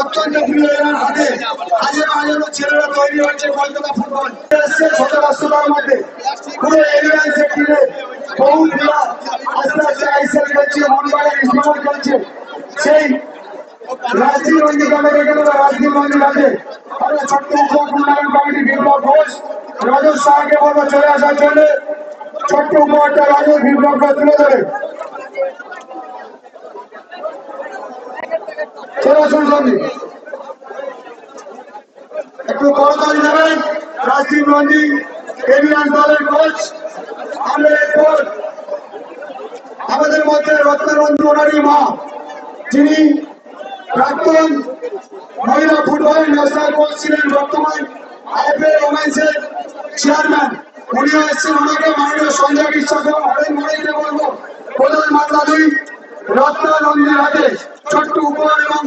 অত্যন্ত প্রিয় এনার হাতে ছেলেরা তৈরি হচ্ছে কলকাতা ফুটবল ছোট রাষ্ট্রটার মধ্যে পুরো এরিয়া সেক্টরে বহু খেলা আস্তে সেই রাজদীপ মন্দির কমিটি এখানে রাজদীপ মন্দির আছে আমরা ছোট্ট উপ টুর্নামেন্ট কমিটি বিপ্লব ঘোষ রাজু চলে ছোট্ট উপহারটা রাজু বিপ্লবকে তুলে ধরে আসুন সঙ্গে একটু করতালি দেবেন রাজদীপ নন্দী এলিয়ান দলের কোচ আমরা এরপর আমাদের মধ্যে রত্নবন্ধু ওনারই মা, যিনি প্রাক্তন মহিলা ফুটবল ন্যাশনাল কোচ ছিলেন বর্তমান আইপিএল ওমেন্সের চেয়ারম্যান উনিও এসেছেন, ওনাকে মাননীয় সঞ্জয় বিশ্বাস এবং প্রধান মাতলা দুই রত্নানন্দীর হাতে ছোট্ট উপহার এবং